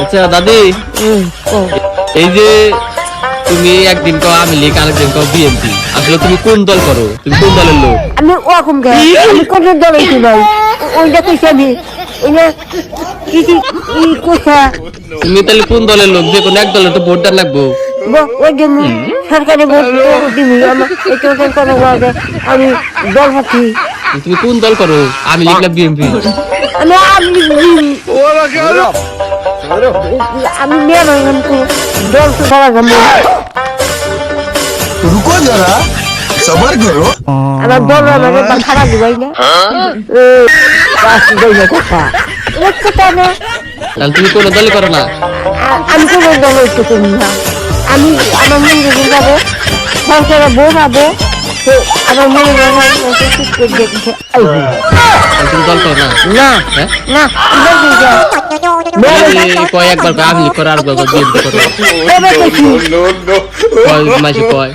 আচ্ছা দাদি এই যে তুমি একদিন আমি লীগ আরেকদিন কও বিএনপি আসলে তুমি কোন দল করো? তুমি কোন দলের লোক? আমি ওরকম আমি কোন দলে ভাই? ওইটা কইছি আমি তুমি তাহলে কোন দলের লোক? যে কোনো এক দলের তো ভোট লাগবো। ওই জন্য সরকারি আমি দল পাচ্ছি তুমি কোন দল করো? আমি লিখলাম বিএমপি আমি আমি দল তো করা যাবে রুকো যারা সবার করো আমার দল আমাকে খারাপ দিবাই না? তাহলে তুমি কোনো দল করো না? আমি কোনো দল করতে না। আমি আমার মনে যখন যাব সরকারে বউ পাবো তো আমার মনে যখন ঠিক করে দেখছে আইবো। তাহলে তুমি দল করো না না হ্যাঁ? না দেখি যা এই কয় একবার কয় আমি লীগ করো আর একবার কয় বিএনপি করো। তবে দেখি। কয় মাসে কয়?